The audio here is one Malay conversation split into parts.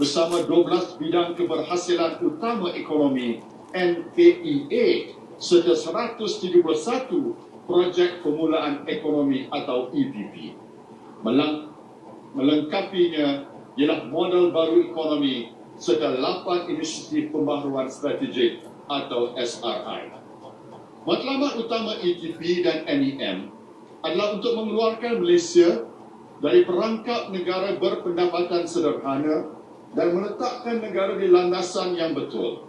bersama 12 bidang keberhasilan utama ekonomi NKEA serta 131 projek permulaan ekonomi atau EPP. Melang, melengkapinya ialah model baru ekonomi serta 8 inisiatif pembaharuan strategik atau SRI. Matlamat utama ETP dan NEM adalah untuk mengeluarkan Malaysia dari perangkap negara berpendapatan sederhana dan meletakkan negara di landasan yang betul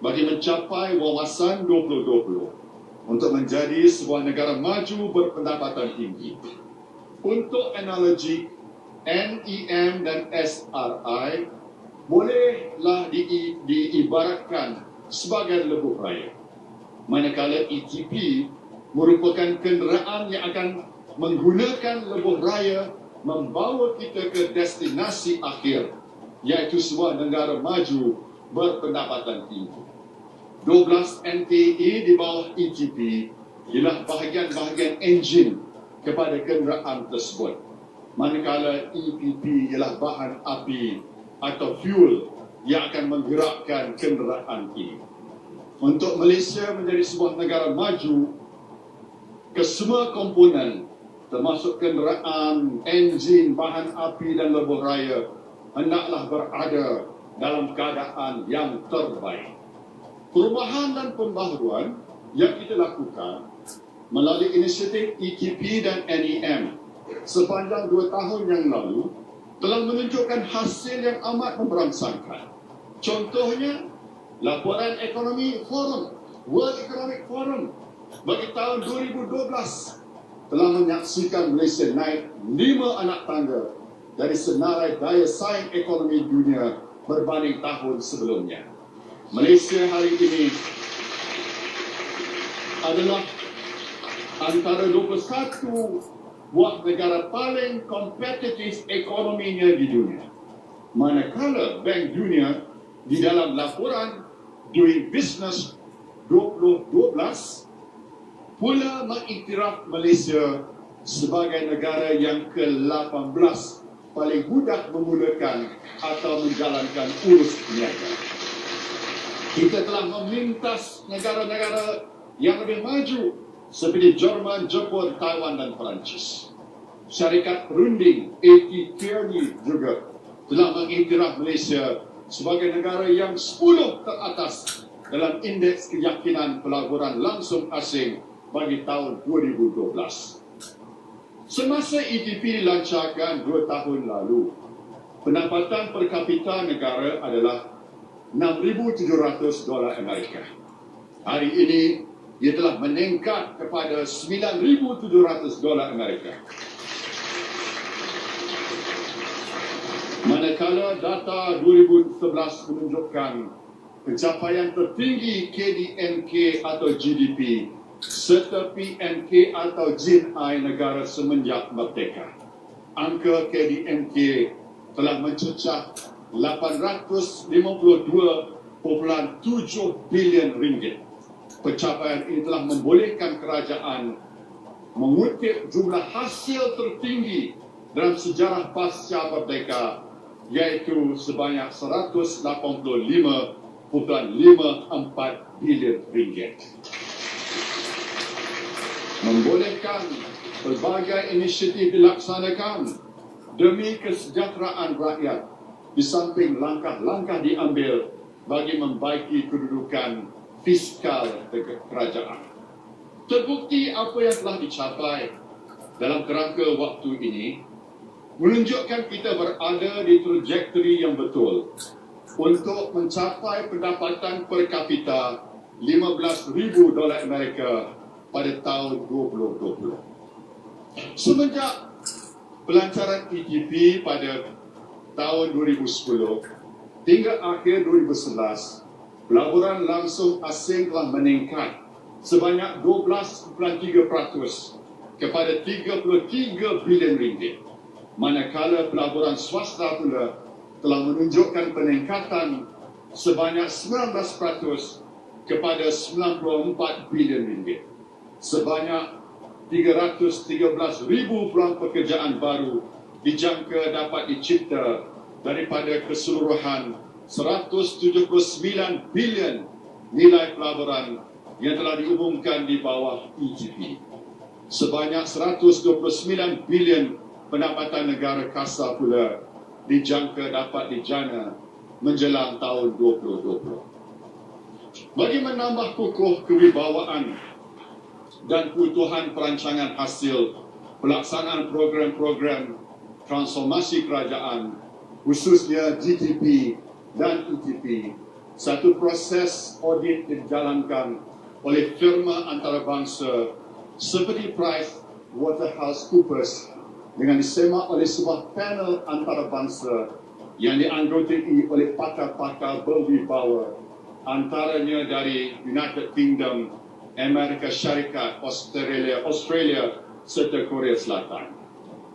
bagi mencapai wawasan 2020 untuk menjadi sebuah negara maju berpendapatan tinggi. Untuk analogi, NEM dan SRI bolehlah di, diibaratkan sebagai lebuh raya. Manakala ETP merupakan kenderaan yang akan menggunakan lebuh raya membawa kita ke destinasi akhir iaitu sebuah negara maju berpendapatan tinggi. 12 NTE di bawah EGP ialah bahagian-bahagian enjin kepada kenderaan tersebut. Manakala EPP ialah bahan api atau fuel yang akan menggerakkan kenderaan ini. Untuk Malaysia menjadi sebuah negara maju, kesemua komponen termasuk kenderaan, enjin, bahan api dan lebuh raya hendaklah berada dalam keadaan yang terbaik. Perubahan dan pembaharuan yang kita lakukan melalui inisiatif EKP dan NEM sepanjang dua tahun yang lalu telah menunjukkan hasil yang amat memberangsangkan. Contohnya, laporan ekonomi forum, World Economic Forum bagi tahun 2012 telah menyaksikan Malaysia naik lima anak tangga dari senarai daya saing ekonomi dunia berbanding tahun sebelumnya. Malaysia hari ini adalah antara 21 buah negara paling kompetitif ekonominya di dunia. Manakala Bank Dunia di dalam laporan Doing Business 2012 pula mengiktiraf Malaysia sebagai negara yang ke-18 paling mudah memulakan atau menjalankan urus niaga. Kita telah memintas negara-negara yang lebih maju seperti Jerman, Jepun, Taiwan dan Perancis. Syarikat perunding AT Kearney juga telah mengiktiraf Malaysia sebagai negara yang 10 teratas dalam indeks keyakinan pelaburan langsung asing bagi tahun 2012. Semasa EDP dilancarkan dua tahun lalu, pendapatan per kapita negara adalah 6,700 dolar Amerika. Hari ini, ia telah meningkat kepada 9,700 dolar Amerika. Manakala data 2011 menunjukkan pencapaian tertinggi KDNK atau GDP serta PNK atau JINI negara semenjak merdeka. Angka KDMK telah mencecah 852.7 bilion ringgit. Pencapaian ini telah membolehkan kerajaan mengutip jumlah hasil tertinggi dalam sejarah pasca merdeka iaitu sebanyak 185.54 bilion ringgit membolehkan pelbagai inisiatif dilaksanakan demi kesejahteraan rakyat di samping langkah-langkah diambil bagi membaiki kedudukan fiskal kerajaan. Terbukti apa yang telah dicapai dalam kerangka waktu ini menunjukkan kita berada di trajektori yang betul untuk mencapai pendapatan per kapita 15,000 dolar Amerika pada tahun 2020. Semenjak pelancaran EGP pada tahun 2010 hingga akhir 2011, pelaburan langsung asing telah meningkat sebanyak 12.3% kepada 33 bilion ringgit. Manakala pelaburan swasta pula telah menunjukkan peningkatan sebanyak 19% kepada 94 bilion ringgit sebanyak 313 ribu peluang pekerjaan baru dijangka dapat dicipta daripada keseluruhan 179 bilion nilai pelaburan yang telah diumumkan di bawah EGP. Sebanyak 129 bilion pendapatan negara kasa pula dijangka dapat dijana menjelang tahun 2020. Bagi menambah kukuh kewibawaan dan keutuhan perancangan hasil pelaksanaan program-program transformasi kerajaan khususnya GTP dan ETP satu proses audit dijalankan oleh firma antarabangsa seperti Price Waterhouse Coopers dengan disemak oleh sebuah panel antarabangsa yang dianggotai oleh pakar-pakar berwibawa antaranya dari United Kingdom, Amerika Syarikat, Australia, Australia serta Korea Selatan.